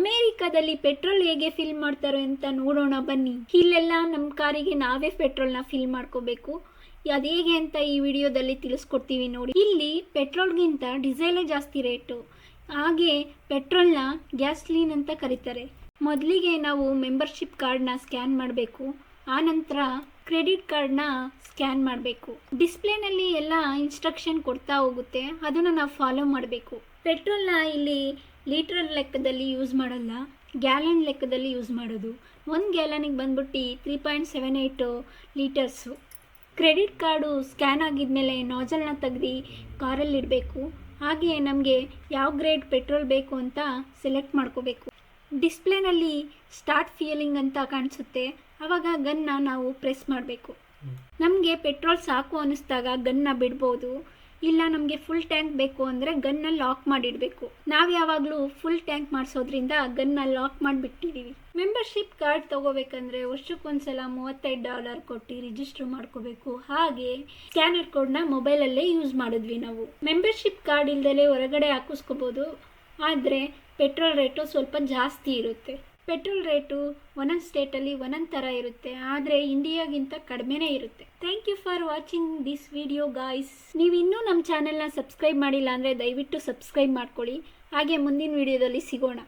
ಅಮೇರಿಕಾದಲ್ಲಿ petrol ಹೇಗೆ fill ಮಾಡ್ತಾರೆ ಅಂತ ನೋಡೋಣ ಬನ್ನಿ. ಇಲ್ಲೆಲ್ಲ ನಮ್ಮ ಕಾರಿಗೆ ನಾವೇ ಪೆಟ್ರೋಲ್ನ ಫಿಲ್ ಮಾಡ್ಕೋಬೇಕು. ಅದು ಹೇಗೆ ಅಂತ ಈ ವಿಡಿಯೋದಲ್ಲಿ ತಿಳಿಸ್ಕೊಡ್ತೀವಿ ನೋಡಿ. ಇಲ್ಲಿ ಪೆಟ್ರೋಲ್ಗಿಂತ ಡೀಸೆಲೇ ಜಾಸ್ತಿ ರೇಟು. ಹಾಗೆ ಪೆಟ್ರೋಲ್ನ ಗ್ಯಾಸ್ಲೀನ್ ಅಂತ ಕರೀತಾರೆ. ಮೊದಲಿಗೆ ನಾವು ಮೆಂಬರ್ಶಿಪ್ ಕಾರ್ಡ್ನ ಸ್ಕ್ಯಾನ್ ಮಾಡಬೇಕು. ಆನಂತರ ಕ್ರೆಡಿಟ್ ಕಾರ್ಡ್ನ ಸ್ಕ್ಯಾನ್ ಮಾಡಬೇಕು. ಡಿಸ್ಪ್ಲೇನಲ್ಲಿ ಎಲ್ಲ ಇನ್ಸ್ಟ್ರಕ್ಷನ್ ಕೊಡ್ತಾ ಹೋಗುತ್ತೆ. ಅದನ್ನು ನಾವು ಫಾಲೋ ಮಾಡಬೇಕು. ಪೆಟ್ರೋಲ್ನ ಇಲ್ಲಿ ಲೀಟರ್ ಲೆಕ್ಕದಲ್ಲಿ ಯೂಸ್ ಮಾಡಲ್ಲ ಗ್ಯಾಲನ್ ಲೆಕ್ಕದಲ್ಲಿ ಯೂಸ್ ಮಾಡೋದು. ಒಂದು ಗ್ಯಾಲನಿಗೆ ಬಂದ್ಬಿಟ್ಟು three point seven eight litres. Credit card scan ಆಗಿದ್ಮೇಲೆ ನಾಜಲ್ನ ತೆಗ್ದು ಕಾರಲ್ಲಿ ಇಡಬೇಕು. ಹಾಗೆ ನಮಗೆ ಯಾವ ಗ್ರೇಡ್ ಪೆಟ್ರೋಲ್ ಬೇಕು ಅಂತ ಸೆಲೆಕ್ಟ್ ಮಾಡ್ಕೋಬೇಕು. ಡಿಸ್ಪ್ಲೇನಲ್ಲಿ ಸ್ಟಾರ್ಟ್ ಫಿಯಲಿಂಗ್ ಅಂತ ಕಾಣಿಸುತ್ತೆ. ಆವಾಗ ಗನ್ನ ನಾವು ಪ್ರೆಸ್ ಮಾಡಬೇಕು. ನಮಗೆ ಪೆಟ್ರೋಲ್ ಸಾಕು ಅನ್ನಿಸ್ದಾಗ ಗನ್ನ ಬಿಡ್ಬೋದು. ಇಲ್ಲ, ನಮಗೆ ಫುಲ್ ಟ್ಯಾಂಕ್ ಬೇಕು ಅಂದರೆ ಗನ್ನ ಲಾಕ್ ಮಾಡಿಡಬೇಕು. ನಾವು ಯಾವಾಗಲೂ ಫುಲ್ ಟ್ಯಾಂಕ್ ಮಾಡಿಸೋದ್ರಿಂದ ಗನ್ನ ಲಾಕ್ ಮಾಡಿಬಿಟ್ಟಿದ್ದೀವಿ ಮೆಂಬರ್ಶಿಪ್ ಕಾರ್ಡ್ ತೊಗೋಬೇಕಂದ್ರೆ ವರ್ಷಕ್ಕೊಂದ್ಸಲ ಮೂವತ್ತೈದು ಡಾಲರ್ ಕೊಟ್ಟು ರಿಜಿಸ್ಟರ್ ಮಾಡ್ಕೋಬೇಕು. ಹಾಗೆ ಸ್ಕ್ಯಾನರ್ ಕೋಡ್ನ ಮೊಬೈಲಲ್ಲೇ ಯೂಸ್ ಮಾಡಿದ್ವಿ ನಾವು. ಮೆಂಬರ್ಶಿಪ್ ಕಾರ್ಡ್ ಇಲ್ದಲೇ ಹೊರಗಡೆ ಹಾಕಿಸ್ಕೋಬೋದು. ಆದರೆ ಪೆಟ್ರೋಲ್ ರೇಟು ಸ್ವಲ್ಪ ಜಾಸ್ತಿ ಇರುತ್ತೆ. ಪೆಟ್ರೋಲ್ ರೇಟು ಒಂದೊಂದು ಸ್ಟೇಟಲ್ಲಿ ಒಂದೊಂದು ಥರ ಇರುತ್ತೆ, ಆದರೆ ಇಂಡಿಯಾಗಿಂತ ಕಡಿಮೆನೇ ಇರುತ್ತೆ. Thank you for watching this video guys ನೀವು ಇನ್ನೂ ನಮ್ಮ ಚಾನೆಲ್ನ ಸಬ್ಸ್ಕ್ರೈಬ್ ಮಾಡಿಲ್ಲ ಅಂದರೆ ದಯವಿಟ್ಟು ಸಬ್ಸ್ಕ್ರೈಬ್ ಮಾಡ್ಕೊಳ್ಳಿ. ಹಾಗೆ ಮುಂದಿನ ವಿಡಿಯೋದಲ್ಲಿ ಸಿಗೋಣ.